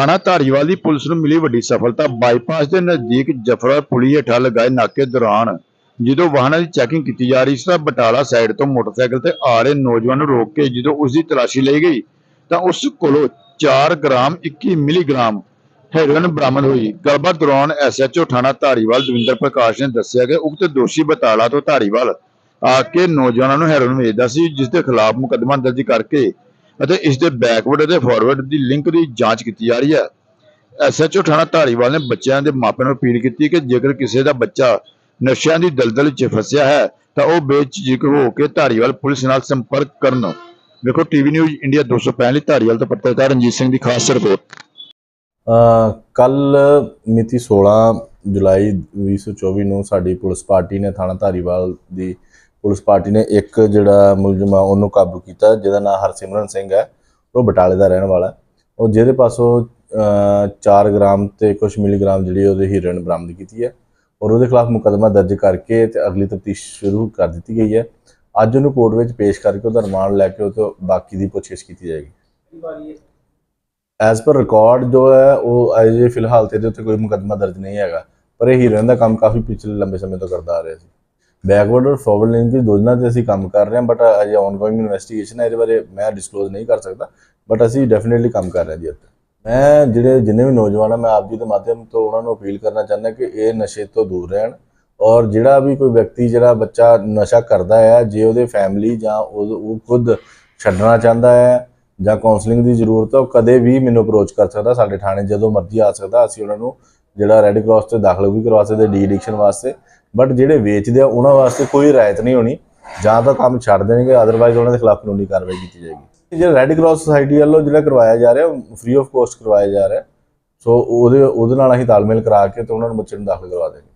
ਥਾਣਾ ਧਾਰੀਵਾਲ ਦੀ ਪੁਲਿਸ ਨੂੰ ਮਿਲੀ ਵੱਡੀ ਸਫਲਤਾ। ਬਾਈਪਾਸ ਦੇ ਨਜ਼ਦੀਕ ਜਫਰਾ ਪੁਲੀ ਹੇਠਾਂ ਲਗਾਏ ਨਾਕੇ ਦੌਰਾਨ ਜਦੋਂ ਵਾਹਨਾਂ ਦੀ ਚੈਕਿੰਗ ਕੀਤੀ ਜਾ ਰਹੀ ਸੀ ਤਾਂ ਬਟਾਲਾ ਸਾਈਡ ਤੋਂ ਮੋਟਰਸਾਈਕਲ ਤੇ ਆ ਰਹੇ ਨੌਜਵਾਨ ਨੂੰ ਰੋਕ ਕੇ ਜਦੋਂ ਉਸ ਦੀ ਤਲਾਸ਼ੀ ਲਈ ਗਈ ਤਾਂ ਉਸ ਕੋਲੋਂ 4 ਗ੍ਰਾਮ 21 ਮਿਲੀਗ੍ਰਾਮ ਹੈਰੋਇਨ ਬਰਾਮਦ ਹੋਈ। ਗੱਲਬਾਤ ਦੌਰਾਨ ਐਸਐਚਓ ਥਾਣਾ ਧਾਰੀਵਾਲ ਦਵਿੰਦਰ ਪ੍ਰਕਾਸ਼ ਨੇ ਦੱਸਿਆ ਕਿ ਉਕਤ ਦੋਸ਼ੀ ਬਟਾਲਾ ਤੋਂ ਧਾਰੀਵਾਲ ਆ ਕੇ ਨੌਜਵਾਨਾਂ ਨੂੰ ਹੈਰੋਇਨ ਵੇਚਦਾ ਸੀ, ਜਿਸ ਦੇ ਖਿਲਾਫ ਮੁਕੱਦਮਾ ਦਰਜ ਕਰਕੇ ਅਤੇ ਇਸ ਦੇ ਬੈਕਵਰਡ ਅਤੇ ਫਾਰਵਰਡ ਦੀ ਲਿੰਕ ਦੀ ਜਾਂਚ ਕੀਤੀ ਜਾ ਰਹੀ ਹੈ। ਐਸਐਚਓ ਥਾਣਾ ਧਾਰੀਵਾਲ ਨੇ ਬੱਚਿਆਂ ਦੇ ਮਾਪਿਆਂ ਨੂੰ ਅਪੀਲ ਕੀਤੀ ਕਿ ਜੇਕਰ ਕਿਸੇ ਦਾ ਬੱਚਾ ਨਸ਼ਿਆਂ ਦੀ ਦਲਦਲ 'ਚ ਫਸਿਆ ਹੈ, ਤਾਂ ਉਹ ਬੇਝਿਜਕ ਹੋ ਕੇ ਧਾਰੀਵਾਲ ਪੁਲਿਸ ਨਾਲ ਸੰਪਰਕ ਕਰਨ। ਵੇਖੋ ਟੀਵੀ ਨਿਊਜ਼ ਇੰਡੀਆ 265 ਲਈ ਧਾਰੀਵਾਲ ਤੋਂ ਪੱਤਰਕਾਰ ਰਣਜੀਤ ਸਿੰਘ ਦੀ ਖਾਸ ਰਿਪੋਰਟ। ਕੱਲ ਮਿਤੀ 16 ਜੁਲਾਈ 2024 ਨੂੰ ਸਾਡੀ ਪੁਲਿਸ ਪਾਰਟੀ ਨੇ ਥਾਣਾ ਧਾਰੀਵਾਲ ਦੀ ਪੁਲਿਸ ਪਾਰਟੀ ਨੇ ਇੱਕ ਜਿਹੜਾ ਮੁਲਜ਼ਮ ਆ, ਉਹਨੂੰ ਕਾਬੂ ਕੀਤਾ, ਜਿਹਦਾ ਨਾਮ ਹਰਸਿਮਰਨ ਸਿੰਘ ਹੈ। ਉਹ ਬਟਾਲੇ ਦਾ ਰਹਿਣ ਵਾਲਾ ਉਹ ਜਿਹਦੇ ਪਾਸੋਂ 4 ਗ੍ਰਾਮ ਤੇ ਕੁਝ ਮਿਲੀਗ੍ਰਾਮ ਜਿਹੜੀ ਉਹਦੇ ਹੀਰੋਇਨ ਬਰਾਮਦ ਕੀਤੀ ਹੈ। ਔਰ ਉਹਦੇ ਖਿਲਾਫ ਮੁਕੱਦਮਾ ਦਰਜ ਕਰਕੇ ਤੇ ਅਗਲੀ ਤਫਤੀਸ਼ ਸ਼ੁਰੂ ਕਰ ਦਿੱਤੀ ਗਈ ਹੈ। ਅੱਜ ਉਹਨੂੰ ਕੋਰਟ ਵਿੱਚ ਪੇਸ਼ ਕਰਕੇ ਉਹਦਾ ਰਿਮਾਂਡ ਲੈ ਕੇ ਉਹ ਤੋਂ ਬਾਕੀ ਦੀ ਪੁੱਛਗਿੱਛ ਕੀਤੀ ਜਾਏਗੀ। ਐਜ਼ ਪਰ ਰਿਕਾਰਡ ਜੋ ਹੈ, ਉਹ ਅਜੇ ਫਿਲਹਾਲ ਤੇ ਇਹਦੇ ਉੱਤੇ ਕੋਈ ਮੁਕੱਦਮਾ ਦਰਜ ਨਹੀਂ ਹੈਗਾ। ਪਰ ਇਹ ਹੀਰੋਇਨ ਦਾ ਕੰਮ ਕਾਫੀ ਪਿਛਲੇ ਲੰਬੇ ਸਮੇਂ ਤੋਂ ਕਰਦਾ ਆ ਰਿਹਾ ਸੀ। ਬੈਕਵਰਡ ਔਰ ਫਾਰਵਰਡ ਲਿੰਕ ਦੀ ਦੋਨਾਂ ਤੇ ਅਸੀਂ ਕੰਮ ਕਰ ਰਹੇ ਹਾਂ ਬਟ ਅਜੇ ਆਨਗੋਇੰਗ ਇਨਵੈਸਟੀਗੇਸ਼ਨ ਹੈ, ਇਹਦੇ ਬਾਰੇ ਮੈਂ ਡਿਸਕਲੋਜ਼ ਨਹੀਂ ਕਰ ਸਕਦਾ ਬਟ ਅਸੀਂ ਡੈਫੀਨਿਟਲੀ ਕੰਮ ਕਰ ਰਹੇ ਹਾਂ ਜੀ ਇੱਥੇ। ਮੈਂ ਜਿਹੜੇ ਜਿੰਨੇ ਵੀ ਨੌਜਵਾਨ ਆ, ਮੈਂ ਆਪ ਜੀ ਦੇ ਮਾਧਿਅਮ ਤੋਂ ਉਹਨਾਂ ਨੂੰ ਅਪੀਲ ਕਰਨਾ ਚਾਹੁੰਦਾ ਕਿ ਇਹ ਨਸ਼ੇ ਤੋਂ ਦੂਰ ਰਹਿਣ ਔਰ ਜਿਹੜਾ ਵੀ ਕੋਈ ਵਿਅਕਤੀ, ਜਿਹੜਾ ਬੱਚਾ ਨਸ਼ਾ ਕਰਦਾ ਹੈ ਜੇ ਉਹਦੇ ਫੈਮਿਲੀ ਜਾਂ ਉਹ ਉਹ ਖੁਦ ਛੱਡਣਾ ਚਾਹੁੰਦਾ ਹੈ ਜਾਂ ਕਾਉਂਸਲਿੰਗ ਦੀ ਜ਼ਰੂਰਤ ਹੈ ਉਹ ਕਦੇ ਵੀ ਮੈਨੂੰ ਅਪਰੋਚ ਕਰ ਸਕਦਾ, ਸਾਡੇ ਥਾਣੇ ਜਦੋਂ ਮਰਜ਼ੀ ਆ ਸਕਦਾ, ਅਸੀਂ ਉਹਨਾਂ ਨੂੰ ਜਿਹੜਾ ਰੈੱਡ ਕਰਾਸ ਤੇ ਦਾਖਲ ਵੀ ਕਰਵਾ ਸਕਦੇ ਡੀ ਐਡਿਕਸ਼ਨ ਵਾਸਤੇ। ਬਟ ਜਿਹੜੇ ਵੇਚਦੇ ਆ, ਉਹਨਾਂ ਵਾਸਤੇ ਕੋਈ ਰਾਇਤ ਨਹੀਂ ਹੋਣੀ। ਜਾਂ ਤਾਂ ਕੰਮ ਛੱਡ ਦੇਣਗੇ ਅਦਰਵਾਈਜ਼ ਉਹਨਾਂ ਦੇ ਖਿਲਾਫ ਕਾਨੂੰਨੀ ਕਾਰਵਾਈ ਕੀਤੀ ਜਾਏਗੀ। ਜਿਹੜਾ ਰੈੱਡ ਕਰਾਸ ਸੁਸਾਇਟੀ ਵੱਲੋਂ ਜਿਹੜਾ ਕਰਵਾਇਆ ਜਾ ਰਿਹਾ ਫ੍ਰੀ ਆਫ ਕੋਸਟ ਕਰਵਾਇਆ ਜਾ ਰਿਹਾ। ਸੋ ਉਹਦੇ ਉਹਦੇ ਨਾਲ ਅਸੀਂ ਤਾਲਮੇਲ ਕਰਾ ਕੇ ਤੇ ਉਹਨਾਂ ਨੂੰ ਬੱਚੇ ਨੂੰ ਦਾਖਲ ਕਰਵਾ ਦੇਣਗੇ